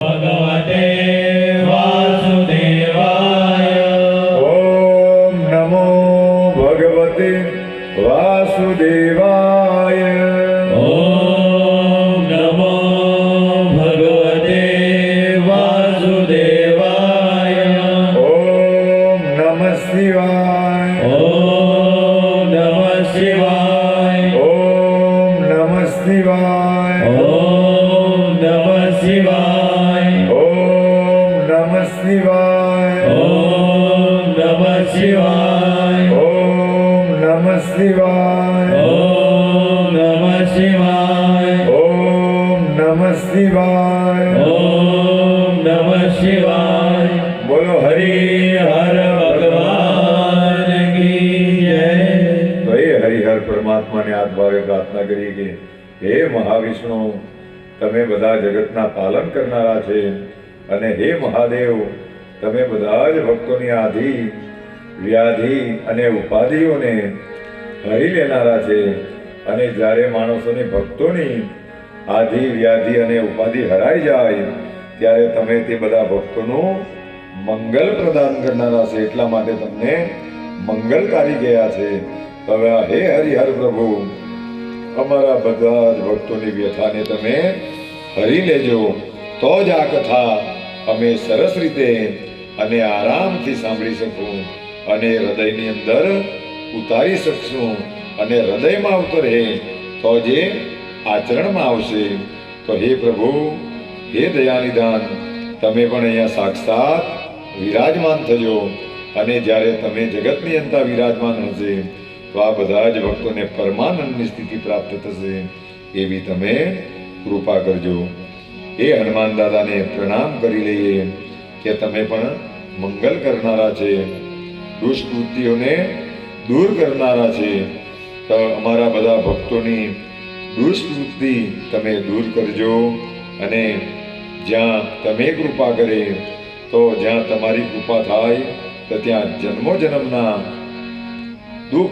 ભગવતે વાસુદેવાય ઓમ નમો ભગવતે વાસુદેવાય ઓમ નમો ભગવતે વાસુદેવાય ઓમ નમઃ શિવાય હે મહાવિષ્ણુ, તમે બધા જગતના પાલન કરનારા છે અને હે મહાદેવ, તમે બધા જ ભક્તોની આધિ, વ્યાધિ અને ઉપાધિઓને હરી લેનારા છે અને જ્યારે માણસોની ભક્તોની આધિ, વ્યાધિ અને ઉપાધિ હરાઈ જાય, ત્યારે તમે તે બધા ભક્તોનું મંગલ પ્રદાન કરનારા છે. એટલા માટે તમને મંગલકારી ગયા છે. હવે હે હરિહર પ્રભુ અમારા બધા જ ભક્તોની વ્યથાને તમે હરી લેજો. તો જ આ કથા અમે સરસ રીતે અને આરામથી સાંભળી શકું અને હૃદયની અંદર ઉતારી શકશું અને હૃદયમાં ઉતરે તો જે આચરણમાં આવશે. તો હે પ્રભુ, હે દયાનિદાન, તમે પણ અહીંયા સાક્ષાત વિરાજમાન થજો અને જ્યારે તમે જગતની અંતા વિરાજમાન હશે તો આ બધા જ ભક્તોને પરમાનંદની સ્થિતિ પ્રાપ્ત થશે. એવી તમે કૃપા કરજો. એ હનુમાન દાદાને પ્રણામ કરી લઈએ કે તમે પણ મંગલ કરનારા છે દુષ્કૃતિઓને દૂર કરનારા છે. તો અમારા બધા ભક્તોની દુષ્કૃતિ તમે દૂર કરજો અને જ્યાં તમે કૃપા કરે, તો જ્યાં તમારી કૃપા થાય, તો ત્યાં જન્મો જન્મના દુઃખ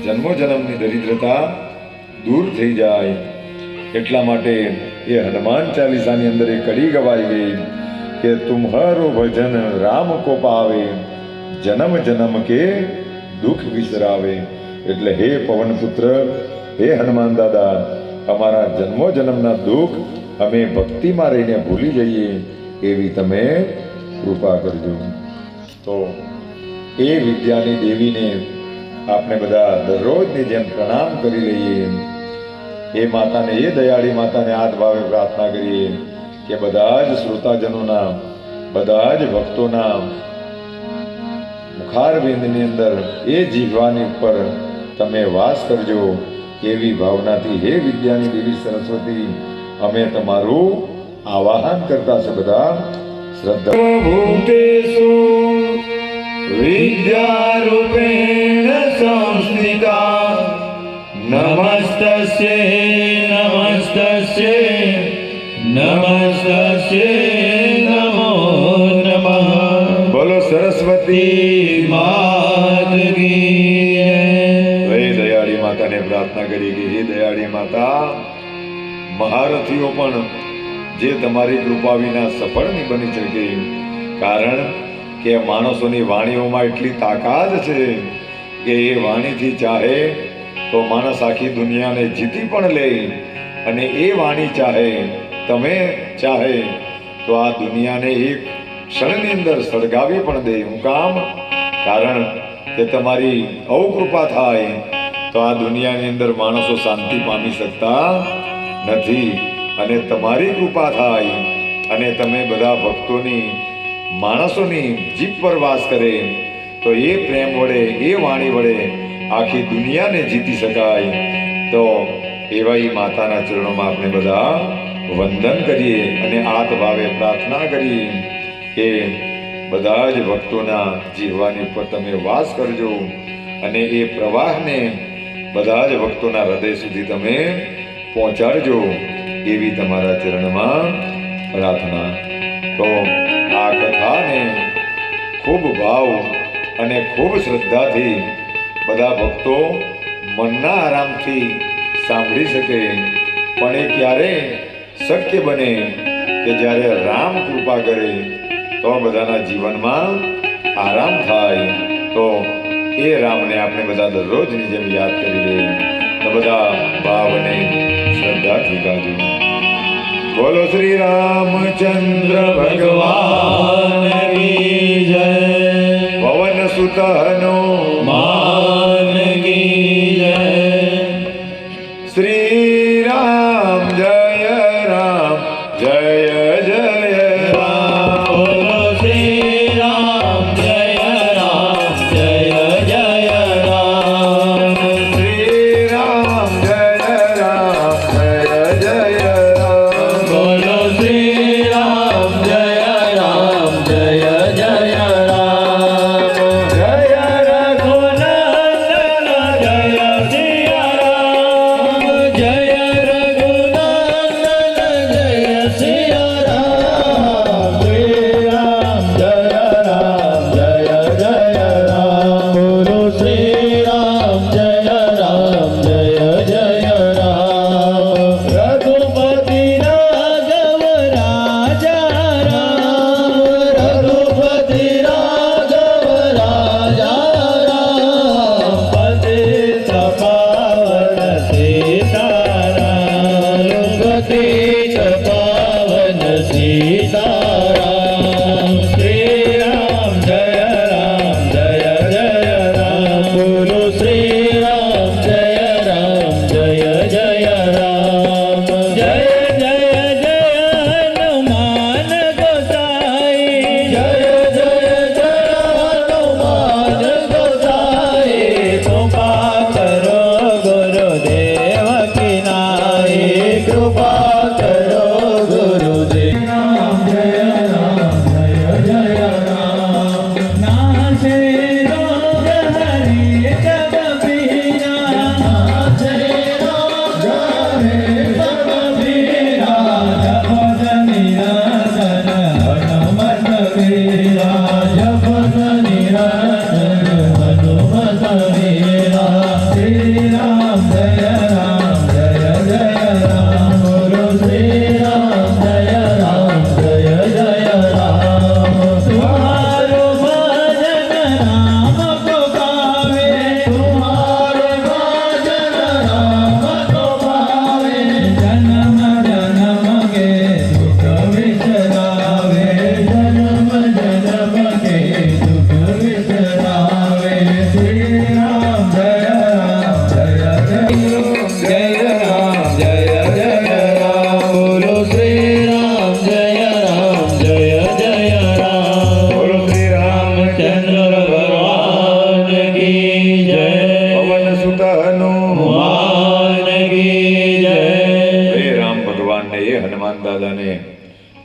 જન્મો જન્મની દરિદ્રતા દૂર થઈ જાય. એટલા માટે એ હનુમાન ચાલીસાની અંદર એ કડી ગવાઈ ગઈ કે તુમ્હારો ભજન રામ કો પાવે જન્મ જન્મ કે દુઃખ વિસરાવે. એટલે હે પવનપુત્ર, હે હનુમાન દાદા, અમારા જન્મો જન્મના દુઃખ અમે ભક્તિમાં રહીને ભૂલી જઈએ એવી તમે કૃપા કરજો. તો એ વિદ્યાની દેવીને આપણે બધા દરરોજની જેમ પ્રણામ કરી લઈએ. એ માતાને, એ દયાળી માતાને હાથ ભાવે પ્રાર્થના કરીએ કે બધા જ શ્રોતાજનોના, બધા જ ભક્તોના મુખારબિંદની અંદર એ જીવવાની ઉપર તમે વાસ કરજો. એવી ભાવનાથી, હે વિદ્યાની દેવી સરસ્વતી, અમે તમારું આવાહન કરતા છે બધા. શ્રદ્ધા. ભૂતેષુ संस्थिता। સંસ્થિતા નમસ્તસ્ય નમસ્તસ્ય नमो નમો बोलो કી જય. હે દયાળી માતાને પ્રાર્થના કરી કે હે દયાળી માતા મહારથીઓ પણ જે તમારી કૃપા વિના સફળ નહીં બની શકે કારણ કે માણસોની વાણીઓમાં એટલી તાકાત છે કે એ વાણીથી ચાહે તો માણસ આખી દુનિયાને જીતી પણ લે અને એ વાણી ચાહે, તમે ચાહે, તો આ દુનિયાને એક ક્ષણની અંદર સળગાવી પણ દે. હું કામ? કારણ કે તમારી અવકૃપા થાય તો આ દુનિયાની અંદર માણસો શાંતિ પામી શકતા નથી અને તમારી કૃપા થાય અને તમે બધા ભક્તોની માણસોની જીભ પર વાસ કરે, તો એ પ્રેમ વડે, એ વાણી વડે આખી દુનિયાને જીતી શકાય. તો એવા એ માતાના ચરણોમાં આપણે બધા વંદન કરીએ અને આત ભાવે પ્રાર્થના કરીએ કે બધા જ ભક્તોના જીવવાની ઉપર તમે વાસ કરજો અને એ પ્રવાહને બધા જ ભક્તોના હૃદય સુધી તમે પહોંચાડજો એવી તમારા ચરણમાં પ્રાર્થના. તો આ કથાને ખૂબ ભાવ અને ખૂબ શ્રદ્ધાથી બધા ભક્તો મનના આરામથી સાંભળી શકે. પણ એ ક્યારે શક્ય બને કે જ્યારે રામ કૃપા કરે, તો બધાના જીવનમાં આરામ થાય? તો એ રામને આપણે બધા દરરોજની જેમ યાદ કરી લઈએ તો બધા ભાવ અને શ્રદ્ધાથી ગાજો. બોલો શ્રી રામચંદ્ર ભગવાન. પવન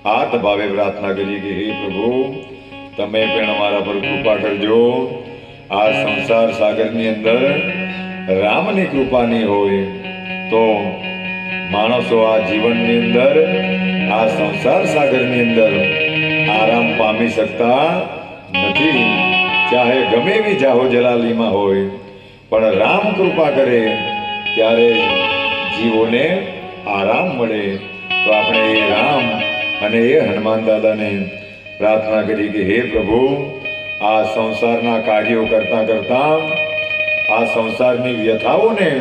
હાથ ભાવે પ્રાર્થના કરી કે હે પ્રભુ, તમે પણ અમારા પર કૃપા કરજો. આ સંસાર સાગરની અંદર રામની કૃપા નહીં હોય તો માણસો આ જીવનની અંદર, આ સંસાર સાગરની અંદર આરામ પામી શકતા નથી. ચાહે ગમે એવી જાહો જલાલીમાં હોય, પણ રામ કૃપા કરે ત્યારે જીવોને આરામ મળે. તો આપણે એ રામ અને એ હનુમાન દાદાને પ્રાર્થના કરી કે, હે પ્રભુ, આ સંસારના કાર્યો કરતા કરતા, આ સંસારની વ્યથાઓને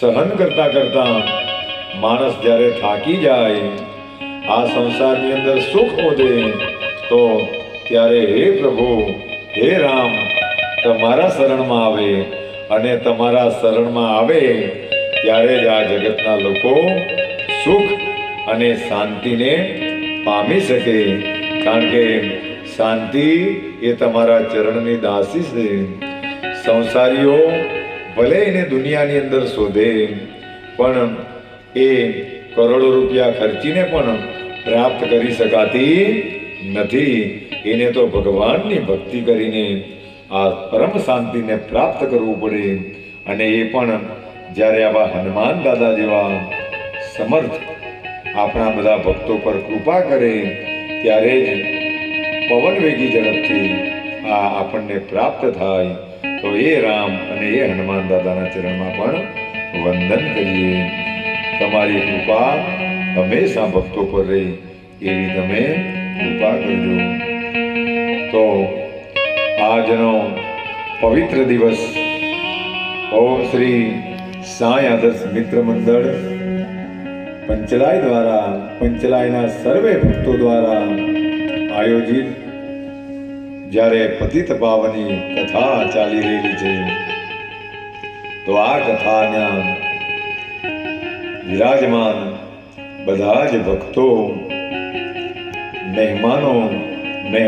સહન કરતા કરતા માણસ જ્યારે થાકી જાય, આ સંસારની અંદર સુખ વધે તો ત્યારે હે પ્રભુ, હે રામ, તમારા શરણમાં આવે અને તમારા શરણમાં આવે ત્યારે જ આ જગતના લોકો સુખ અને શાંતિને પામી શકે. કારણ કે શાંતિ એ તમારા ચરણની દાસી છે. સંસારીઓ ભલે એને દુનિયાની અંદર શોધે, પણ એ કરોડો રૂપિયા ખર્ચીને પણ પ્રાપ્ત કરી શકાતી નથી. એને તો ભગવાનની ભક્તિ કરીને આ પરમ શાંતિને પ્રાપ્ત કરવું પડે. અને એ પણ જ્યારે આવા હનુમાન દાદા જેવા સમર્થ આપણા બધા ભક્તો પર કૃપા કરે ત્યારે જ પવન વેગી ઝડપથી આ આપણને પ્રાપ્ત થાય. તો એ રામ અને એ હનુમાન દાદાના ચરણમાં પણ વંદન કરીએ. તમારી કૃપા હંમેશા ભક્તો પર રહી, એવી તમે કૃપા કરજો. તો આજનો પવિત્ર દિવસ ઓમ શ્રી સાંઈ આદર્શ મિત્ર મંડળ પંચલાય દ્વારા, પંચલાયના સર્વે ભક્તો દ્વારા આયોજિત જ્યારે પતિત પાવની કથા ચાલી રહેલી છે, તો આ કથાના વિરાજમાન બધા જ ભક્તો, મહેમાનો